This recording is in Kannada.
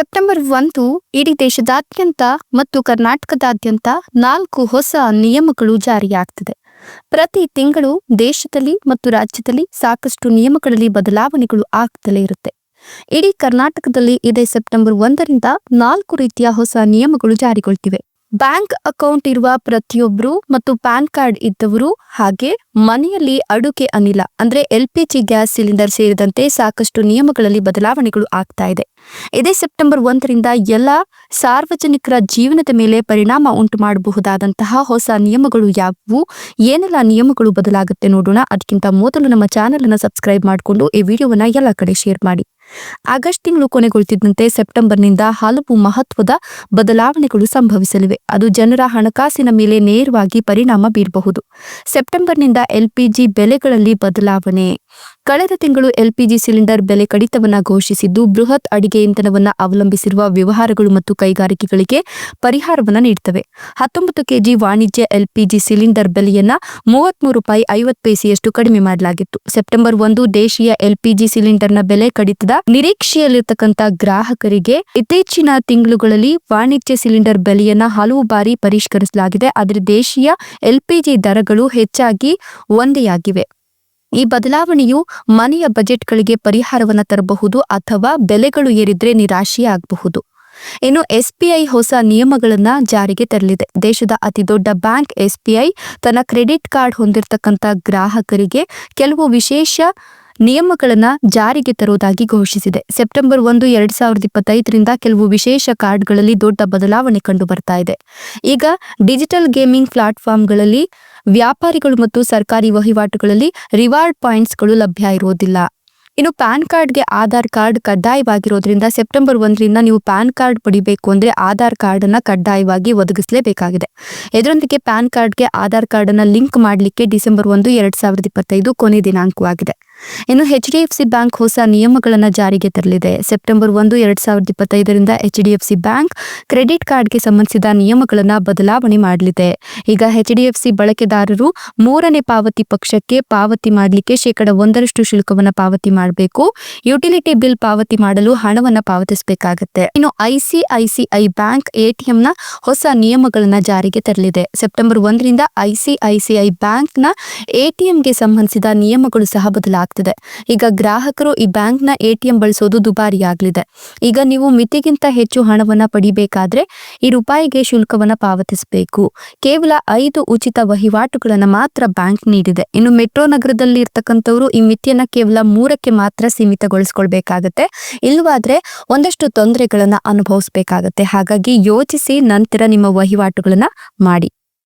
ಸೆಪ್ಟೆಂಬರ್ ಒಂದು ಇಡೀ ದೇಶದಾದ್ಯಂತ ಮತ್ತು ಕರ್ನಾಟಕದಾದ್ಯಂತ ನಾಲ್ಕು ಹೊಸ ನಿಯಮಗಳು ಜಾರಿಯಾಗ್ತದೆ. ಪ್ರತಿ ತಿಂಗಳು ದೇಶದಲ್ಲಿ ಮತ್ತು ರಾಜ್ಯದಲ್ಲಿ ಸಾಕಷ್ಟು ನಿಯಮಗಳಲ್ಲಿ ಬದಲಾವಣೆಗಳು ಆಗ್ತಲೇ ಇರುತ್ತೆ. ಇಡೀ ಕರ್ನಾಟಕದಲ್ಲಿ ಇದೇ ಸೆಪ್ಟೆಂಬರ್ ಒಂದರಿಂದ ನಾಲ್ಕು ರೀತಿಯ ಹೊಸ ನಿಯಮಗಳು ಜಾರಿಗೊಳ್ತಿವೆ. ಬ್ಯಾಂಕ್ ಅಕೌಂಟ್ ಇರುವ ಪ್ರತಿಯೊಬ್ಬರು ಮತ್ತು ಪ್ಯಾನ್ ಕಾರ್ಡ್ ಇದ್ದವರು ಹಾಗೆ ಮನೆಯಲ್ಲಿ ಅಡುಗೆ ಅನಿಲ, ಅಂದ್ರೆ ಎಲ್ಪಿಜಿ ಗ್ಯಾಸ್ ಸಿಲಿಂಡರ್ ಸೇರಿದಂತೆ ಸಾಕಷ್ಟು ನಿಯಮಗಳಲ್ಲಿ ಬದಲಾವಣೆಗಳು ಆಗ್ತಾ ಇದೆ. ಇದೇ ಸೆಪ್ಟೆಂಬರ್ ಒಂದರಿಂದ ಎಲ್ಲ ಸಾರ್ವಜನಿಕರ ಜೀವನದ ಮೇಲೆ ಪರಿಣಾಮ ಉಂಟು ಮಾಡಬಹುದಾದಂತಹ ಹೊಸ ನಿಯಮಗಳು ಯಾವುವು? ಏನೆಲ್ಲ ನಿಯಮಗಳು ಬದಲಾಗುತ್ತೆ ನೋಡೋಣ. ಅದಕ್ಕಿಂತ ಮೊದಲು ನಮ್ಮ ಚಾನೆಲ್ ಅನ್ನು ಸಬ್ಸ್ಕ್ರೈಬ್ ಮಾಡಿಕೊಂಡು ಈ ವಿಡಿಯೋವನ್ನ ಎಲ್ಲ ಕಡೆ ಶೇರ್ ಮಾಡಿ. ಆಗಸ್ಟ್ ತಿಂಗಳು ಕೊನೆಗೊಳ್ತಿದ್ದಂತೆ ಸೆಪ್ಟೆಂಬರ್ನಿಂದ ಹಲವು ಮಹತ್ವದ ಬದಲಾವಣೆಗಳು ಸಂಭವಿಸಲಿವೆ. ಅದು ಜನರ ಹಣಕಾಸಿನ ಮೇಲೆ ನೇರವಾಗಿ ಪರಿಣಾಮ ಬೀರಬಹುದು. ಸೆಪ್ಟೆಂಬರ್ನಿಂದ ಎಲ್ಪಿಜಿ ಬೆಲೆಗಳಲ್ಲಿ ಬದಲಾವಣೆ ಕಳೆದ ತಿಂಗಳು ಎಲ್ಪಿಜಿ ಸಿಲಿಂಡರ್ ಬೆಲೆ ಕಡಿತವನ್ನ ಘೋಷಿಸಿದ್ದು, ಬೃಹತ್ ಅಡಿಗೆ ಇಂಧನವನ್ನ ಅವಲಂಬಿಸಿರುವ ವ್ಯವಹಾರಗಳು ಮತ್ತು ಕೈಗಾರಿಕೆಗಳಿಗೆ ಪರಿಹಾರವನ್ನು ನೀಡುತ್ತವೆ ಹತ್ತೊಂಬತ್ತು ಕೆಜಿ ವಾಣಿಜ್ಯ ಎಲ್ಪಿಜಿ ಸಿಲಿಂಡರ್ ಬೆಲೆಯನ್ನ ಮೂವತ್ಮೂರು ರೂಪಾಯಿ ಐವತ್ತು ಪೈಸೆಯಷ್ಟು ಕಡಿಮೆ ಮಾಡಲಾಗಿತ್ತು. ಸೆಪ್ಟೆಂಬರ್ ಒಂದು ದೇಶೀಯ ಎಲ್ಪಿಜಿ ಸಿಲಿಂಡರ್ನ ಬೆಲೆ ಕಡಿತದ ನಿರೀಕ್ಷೆಯಲ್ಲಿರತಕ್ಕಂಥ ಗ್ರಾಹಕರಿಗೆ ಇತ್ತೀಚಿನ ತಿಂಗಳುಗಳಲ್ಲಿ ವಾಣಿಜ್ಯ ಸಿಲಿಂಡರ್ ಬೆಲೆಯನ್ನ ಹಲವು ಬಾರಿ ಪರಿಷ್ಕರಿಸಲಾಗಿದೆ. ಆದರೆ ದೇಶೀಯ ಎಲ್ಪಿಜಿ ದರಗಳು ಹೆಚ್ಚಾಗಿ ಒಂದೇಯಾಗಿವೆ. ಈ ಬದಲಾವಣೆಯು ಮನೆಯ ಬಜೆಟ್ಗಳಿಗೆ ಪರಿಹಾರವನ್ನು ತರಬಹುದು ಅಥವಾ ಬೆಲೆಗಳು ಏರಿದ್ರೆ ನಿರಾಶೆಯಾಗಬಹುದು ಇನ್ನು ಎಸ್ಬಿಐ ಹೊಸ ನಿಯಮಗಳನ್ನ ಜಾರಿಗೆ ತರಲಿದೆ. ದೇಶದ ಅತಿ ದೊಡ್ಡ ಬ್ಯಾಂಕ್ ಎಸ್ಬಿಐ ತನ್ನ ಕ್ರೆಡಿಟ್ ಕಾರ್ಡ್ ಹೊಂದಿರತಕ್ಕಂಥ ಗ್ರಾಹಕರಿಗೆ ಕೆಲವು ವಿಶೇಷ ನಿಯಮಗಳನ್ನ ಜಾರಿಗೆ ತರುವುದಾಗಿ ಘೋಷಿಸಿದೆ. ಸೆಪ್ಟೆಂಬರ್ ಒಂದು, ಎರಡ್ ಸಾವಿರದ ಇಪ್ಪತ್ತೈದರಿಂದ ಕೆಲವು ವಿಶೇಷ ಕಾರ್ಡ್ಗಳಲ್ಲಿ ದೊಡ್ಡ ಬದಲಾವಣೆ ಕಂಡು ಬರ್ತಾ ಇದೆ. ಈಗ ಡಿಜಿಟಲ್ ಗೇಮಿಂಗ್ ಪ್ಲಾಟ್ಫಾರ್ಮ್ಗಳಲ್ಲಿ ವ್ಯಾಪಾರಿಗಳು ಮತ್ತು ಸರ್ಕಾರಿ ವಹಿವಾಟುಗಳಲ್ಲಿ ರಿವಾರ್ಡ್ ಪಾಯಿಂಟ್ಸ್ಗಳು ಲಭ್ಯ ಇರುವುದಿಲ್ಲ. ಇನ್ನು ಪ್ಯಾನ್ ಕಾರ್ಡ್ಗೆ ಆಧಾರ್ ಕಾರ್ಡ್ ಕಡ್ಡಾಯವಾಗಿರೋದ್ರಿಂದ ಸೆಪ್ಟೆಂಬರ್ ಒಂದರಿಂದ ನೀವು ಪ್ಯಾನ್ ಕಾರ್ಡ್ ಪಡಿಬೇಕು ಅಂದ್ರೆ ಆಧಾರ್ ಕಾರ್ಡ್ ಅನ್ನ ಕಡ್ಡಾಯವಾಗಿ ಒದಗಿಸಲೇಬೇಕಾಗಿದೆ. ಇದರೊಂದಿಗೆ ಪ್ಯಾನ್ ಕಾರ್ಡ್ಗೆ ಆಧಾರ್ ಕಾರ್ಡ್ ಅನ್ನ ಲಿಂಕ್ ಮಾಡಲಿಕ್ಕೆ ಡಿಸೆಂಬರ್ ಒಂದು, ಎರಡ್ ಸಾವಿರದ ಇಪ್ಪತ್ತೈದು ಕೊನೆ ದಿನಾಂಕವಾಗಿದೆ. ಇನ್ನು ಎಚ್ ಡಿ ಸಿ ಬ್ಯಾಂಕ್ ಹೊಸ ನಿಯಮಗಳನ್ನು ಜಾರಿಗೆ ತರಲಿದೆ. ಸೆಪ್ಟೆಂಬರ್ ಒಂದು, ಎರಡ್ ಸಾವಿರದ ಇಪ್ಪತ್ತೈದರಿಂದ H D F C bank credit ಕಾರ್ಡ್ಗೆ ಸಂಬಂಧಿಸಿದ ನಿಯಮಗಳನ್ನು ಬದಲಾವಣೆ ಮಾಡಲಿದೆ. ಈಗ ಎಚ್ ಡಿ ಸಿ ಬಳಕೆದಾರರು ಮೂರನೇ ಪಾವತಿ ಪಕ್ಷಕ್ಕೆ ಪಾವತಿ ಮಾಡಲಿಕ್ಕೆ ಶೇಕಡ ಒಂದರಷ್ಟು ಶುಲ್ಕವನ್ನು ಪಾವತಿ ಮಾಡಬೇಕು. ಯುಟಿಲಿಟಿ ಬಿಲ್ ಪಾವತಿ ಮಾಡಲು ಹಣವನ್ನು ಪಾವತಿಸಬೇಕಾಗುತ್ತೆ. ಇನ್ನು ಐಸಿಐಸಿಐ ಬ್ಯಾಂಕ್ ಎಟಿಎಂನ ಹೊಸ ನಿಯಮಗಳನ್ನ ಜಾರಿಗೆ ತರಲಿದೆ. ಸೆಪ್ಟೆಂಬರ್ ಒಂದರಿಂದ ಐಸಿಐಸಿಐ ಬ್ಯಾಂಕ್ನ ಎಟಿಎಂಗೆ ಸಂಬಂಧಿಸಿದ ನಿಯಮಗಳು ಸಹ ಬದಲಾಗ್ತದೆ ಆಗ್ತಿದೆ. ಈಗ ಗ್ರಾಹಕರು ಈ ಬ್ಯಾಂಕ್ನ ಎಟಿಎಂ ಬಳಸೋದು ದುಬಾರಿ ಆಗಲಿದೆ ಈಗ ನೀವು ಮಿತಿಗಿಂತ ಹೆಚ್ಚು ಹಣವನ್ನ ಪಡಿಬೇಕಾದ್ರೆ ಈ ರೂಪಾಯಿಗೆ ಶುಲ್ಕವನ್ನು ಪಾವತಿಸಬೇಕು. ಕೇವಲ ಐದು ಉಚಿತ ವಹಿವಾಟುಗಳನ್ನು ಮಾತ್ರ ಬ್ಯಾಂಕ್ ನೀಡಿದೆ. ಇನ್ನು ಮೆಟ್ರೋ ನಗರದಲ್ಲಿ ಇರ್ತಕ್ಕಂಥವ್ರು ಈ ಮಿತಿಯನ್ನು ಕೇವಲ ಮೂರಕ್ಕೆ ಮಾತ್ರ ಸೀಮಿತಗೊಳಿಸ್ಕೊಳ್ಬೇಕಾಗತ್ತೆ. ಇಲ್ಲವಾದ್ರೆ ಒಂದಷ್ಟು ತೊಂದರೆಗಳನ್ನು ಅನುಭವಿಸಬೇಕಾಗತ್ತೆ. ಹಾಗಾಗಿ ಯೋಚಿಸಿ ನಂತರ ನಿಮ್ಮ ವಹಿವಾಟುಗಳನ್ನು ಮಾಡಿ.